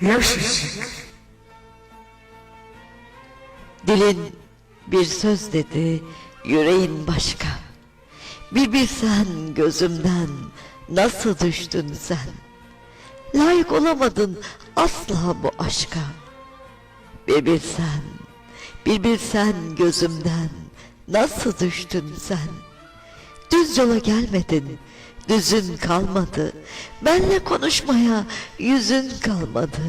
Yaş ışık. Dilin bir söz dedi, yüreğin başka. Bir bilsen gözümden nasıl düştün sen. Layık olamadın asla bu aşka. Bir bilsen, bir bilsen gözümden nasıl düştün sen. Düz yola gelmedin, düzün kalmadı. Benle konuşmaya yüzün kalmadı.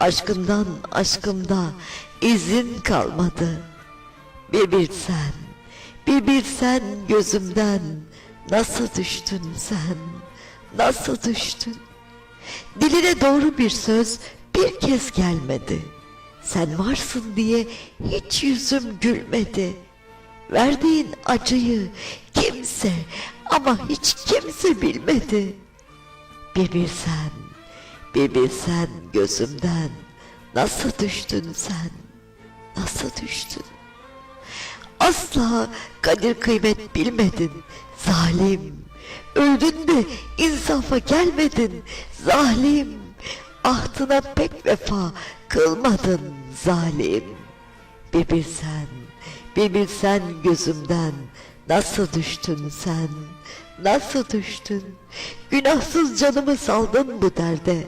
Aşkından aşkımda izin kalmadı. Bir bilsen, bir bilsen gözümden nasıl düştün sen, nasıl düştün? Diline doğru bir söz bir kez gelmedi. Sen varsın diye hiç yüzüm gülmedi. Verdiğin acıyı kimse ama hiç kimse bilmedi. Bir bilsen, bir bilsen gözümden nasıl düştün sen, nasıl düştün? Asla kadir kıymet bilmedin zalim. Öldün de insafa gelmedin zalim. Ahtına pek vefa kılmadın zalim. Bir bilsen, bir bilsen gözümden nasıl düştün sen, nasıl düştün? Günahsız canımı saldın bu derde.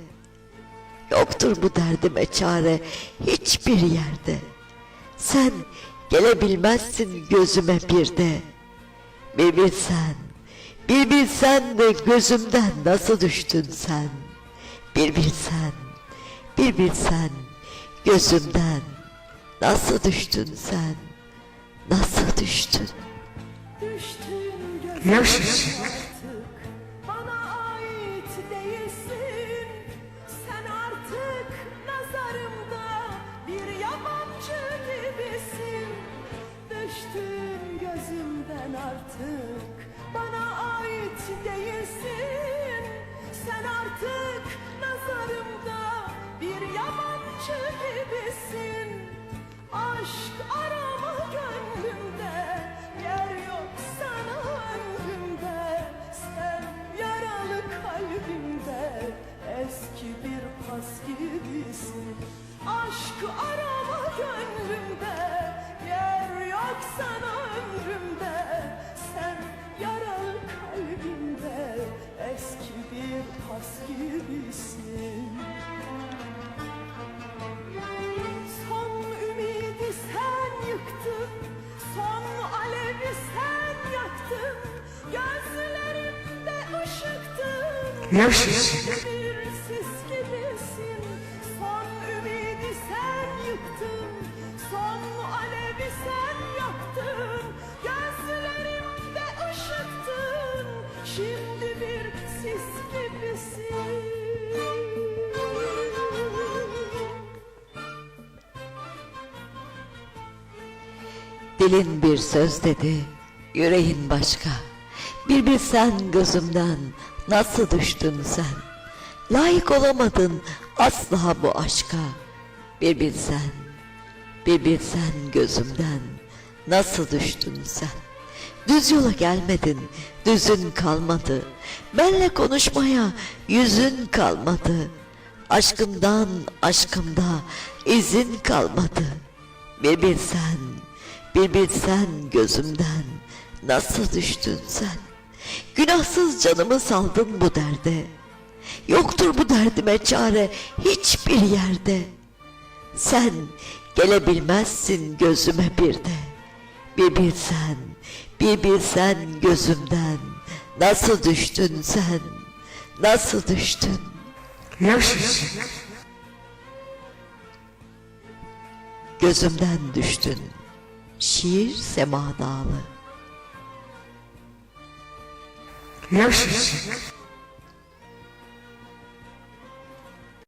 Yoktur bu derdime çare hiçbir yerde. Sen gelebilmezsin gözüme bir de. Bir bilsen, bir bilsen de gözümden nasıl düştün sen. Bir bilsen, bir bilsen gözümden nasıl düştün sen. Nasıl düştün? Yaş ışık. artık Bana ait değilsin Sen artık nazarımda Bir yabancı gibisin Düştün Eski bir pas gibisin. Aşk arama gönlümde Yer yok sana ömrümde. Sen yaralı kalbimde Eski bir pas gibisin. Son ümidi sen yıktın Son alevi sen yaktın. Gözlerimde ışıktın. Yaş ışık. Dilin bir söz dedi, yüreğin başka. Bir bilsen gözümden nasıl düştün sen. Layık olamadın asla bu aşka. Bir bilsen, bir bilsen gözümden nasıl düştün sen. Düz yola gelmedin, düzün kalmadı. Benle konuşmaya yüzün kalmadı. Aşkımdan aşkımda izin kalmadı. Bir bilsen, bir bilsen gözümden nasıl düştün sen. Günahsız canımı saldın bu derde. Yoktur bu derdime çare hiçbir yerde. Sen gelebilmezsin gözüme bir de. Bir bilsen, bir bilsen gözümden nasıl düştün sen, nasıl düştün? Yaş ışık. Gözümden düştün, şiir sema dağlı. Yaş.